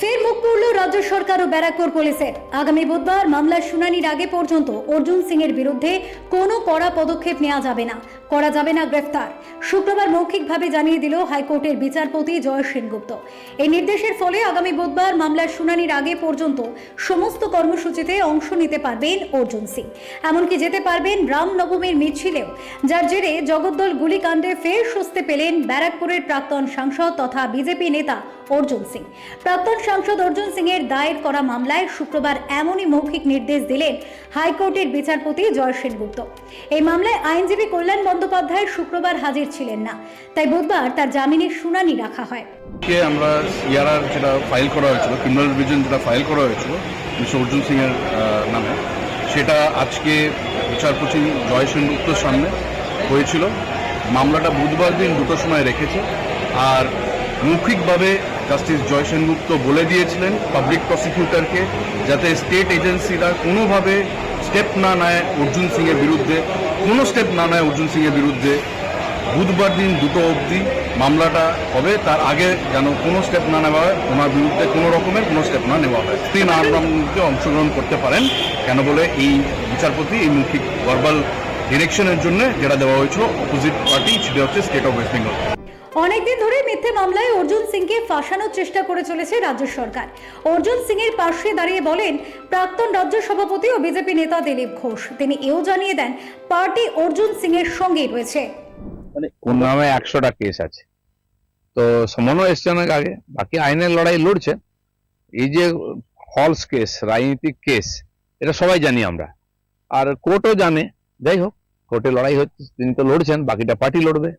ফের মুখ পুরল রাজ্য সরকার ও ব্যারাকপুর পুলিশের আগামী বুধবার মামলার শুনানির আগে পর্যন্ত অর্জুন সিং এর বিরুদ্ধে কোনো কড়া পদক্ষেপ নেওয়া যাবে না। করা যাবে না গ্রেফতার। শুক্রবার মৌখিকভাবে জানিয়ে দিল হাইকোর্টের বিচারপতি জয় সেনগুপ্ত। এই নির্দেশের ফলে আগামী বুধবার মামলার শুনানির আগে পর্যন্ত সমস্ত কর্মসূচিতে অংশ নিতে পারবেন অর্জুন সিং। এমনকি যেতে পারবেন রামনবমীর মিছিলেও। যার জেরে জগদ্দল গুলিকাণ্ডে ফের স্বস্তি পেলেন ব্যারাকপুরের প্রাক্তন সাংসদ তথা বিজেপি নেতা অর্জুন সিং। প্রাক্তন সাংসদ অর্জুন সিং এর দায়ের করা মামলায় শুক্রবার এমনই মৌখিক নির্দেশ দিলেন হাইকোর্টের বিচারপতি জয় সেনগুপ্ত। এই মামলায় আইনজীবী কল্যাণ বন্দ্যোপাধ্যায় শুক্রবার হাজির ছিলেন না। তাই বুধবার তার জামিনের শুনানি রাখা হয়। আমরা সিআরআর যেটা ফাইল করা হয়েছিল ক্রিমিনাল ডিভিশন যেটা ফাইল করা হয়েছিল অর্জুন সিং এর নামে, সেটা আজকে বিচারপতি জয় সেনগুপ্তর সামনে হয়েছিল। মামলাটা বুধবার দিন দুটোর সময় রেখেছে। আর মৌখিকভাবে জাস্টিস জয় সেনগুপ্ত বলে দিয়েছিলেন পাবলিক প্রসিকিউটরকে যাতে স্টেট এজেন্সিরা কোনোভাবে স্টেপ না নেয় অর্জুন সিংয়ের বিরুদ্ধে, কোনো স্টেপ না নেয় অর্জুন সিংয়ের বিরুদ্ধে। বুধবার দিন দুটো অবধি মামলাটা হবে, তার আগে যেন কোনো স্টেপ না নেওয়া হয়, ওনার বিরুদ্ধে কোনো রকমের কোনো স্টেপ না নেওয়া হয়। তিনি নামকে অংশগ্রহণ করতে পারেন, কেন বলে এই বিচারপতি এই মৌখিক ভার্বাল ডিরেকশনের জন্য যেটা দেওয়া হয়েছিল অপোজিট পার্টি সেটা হচ্ছে স্টেট অফ ওয়েস্ট বেঙ্গল অনেকদিন ধরে মিথ্যে মামলায় অর্জুন সিংকে ফাঁসানোর চেষ্টা করে চলেছে রাজ্য সরকার। অর্জুন সিং এর পাশে দাঁড়িয়ে বলেন, প্রাক্তন রাজ্য সভাপতি ও বিজেপি নেতা দিলীপ ঘোষ। তিনি এও জানিয়ে দেন, পার্টি অর্জুন সিং এর সঙ্গেই রয়েছে। ওর নামে একশোটা কেস আছে। তো সমনও এসছে অনেক আগে, বাকি আইনের লড়াই লড়ছে। এই যে ফলস কেস রাজনৈতিক কেস এটা সবাই জানি আমরা। আর কোর্টও জানে। যাই হোক কোর্টে লড়াই হচ্ছে, তিনি তো লড়ছেন, বাকিটা পার্টি লড়বে।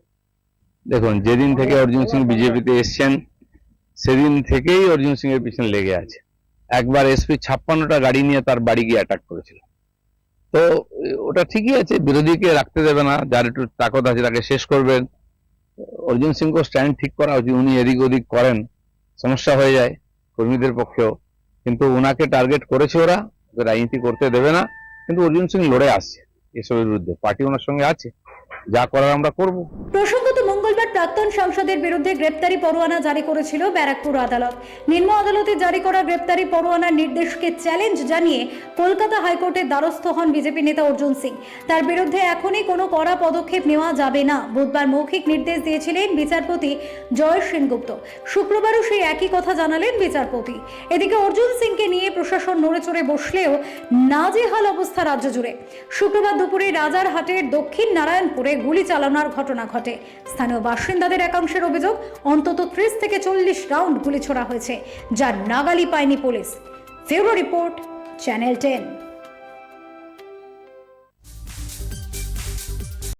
দেখুন যেদিন থেকে অর্জুন সিং বিজেপিতে এসছেন সেদিন থেকেই অর্জুন সিং এর পিছনে লেগে আছে। একবার এসপি ছাপ্পান্নটা গাড়ি নিয়ে তার বাড়ি গিয়ে অ্যাটাক করেছিল। তো ওটা ঠিকই আছে বিরোধীকে রাখতে দেবে না যার একটু তাকত আছে তাকে শেষ করবেন। অর্জুন সিংকে স্ট্যান্ড ঠিক করা উচিত উনি এদিক ওদিক করেন সমস্যা হয়ে যায় কর্মীদের পক্ষেও। কিন্তু ওনাকে টার্গেট করেছে ওরা ওকে রাজনীতি করতে দেবে না কিন্তু অর্জুন সিং লড়ে আসছে এসবের বিরুদ্ধে। পার্টি ওনার সঙ্গে আছে যা করার আমরা করব। প্রাক্তন সাংসদের বিরুদ্ধে গ্রেপ্তারি পরোয়ানা জারি করেছিল ব্যারাকপুর আদালত। নিম্ন আদালতে জারি করা গ্রেপ্তারি পরোয়ানার নির্দেশকে চ্যালেঞ্জ জানিয়ে কলকাতা হাইকোর্টের দ্বারস্থ হন বিজেপি নেতা অর্জুন সিং। তার বিরুদ্ধে এখনই কোনো কড়া পদক্ষেপ নেওয়া যাবে না। বুধবার মৌখিক নির্দেশ দিয়েছিলেন বিচারপতি জয় সেনগুপ্ত। শুক্রবারও সেই একই কথা জানালেন বিচারপতি। এদিকে অর্জুন সিংকে নিয়ে প্রশাসন নড়ে চড়ে বসলেও নাজেহাল অবস্থা রাজ্য জুড়ে। শুক্রবার দুপুরে রাজারহাটের দক্ষিণ নারায়ণপুরে গুলি চালানোর ঘটনা ঘটে। স্থানীয় বাসিন্দাদের একাংশের অভিযোগ, অন্তত ত্রিশ থেকে চল্লিশ রাউন্ড গুলি ছোড়া হয়েছে যা নাগালি পায়নি police. February report, channel ten.